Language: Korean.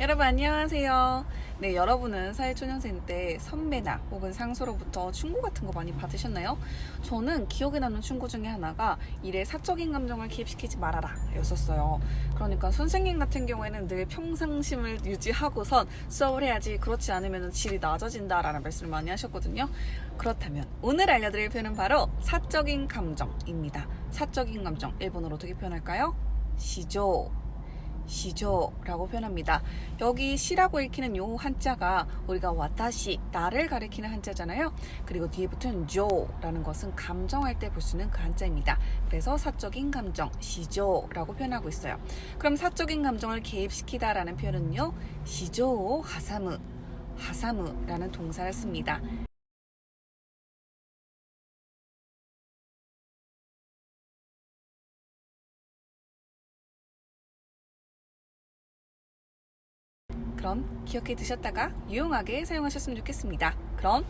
여러분 안녕하세요. 네, 여러분은 사회초년생 때 선배나 혹은 상소로부터 충고 같은 거 많이 받으셨나요? 저는 기억에 남는 충고 중에 하나가 일에 사적인 감정을 기입시키지 말아라 였었어요. 그러니까 선생님 같은 경우에는 늘 평상심을 유지하고선 수업을 해야지 그렇지 않으면 질이 낮아진다라는 말씀을 많이 하셨거든요. 그렇다면 오늘 알려드릴 표현은 바로 사적인 감정입니다. 사적인 감정 일본어로 어떻게 표현할까요? 시조 시조라고 표현합니다. 여기 시라고 읽히는 요 한자가 우리가 와타시 나를 가리키는 한자잖아요. 그리고 뒤에 붙은 조라는 것은 감정할 때 볼 수 있는 그 한자입니다. 그래서 사적인 감정 시조라고 표현하고 있어요. 그럼 사적인 감정을 개입시키다라는 표현은요. 시조 하사무 하사무라는 동사를 씁니다. 그럼 기억해 두셨다가 유용하게 사용하셨으면 좋겠습니다. 그럼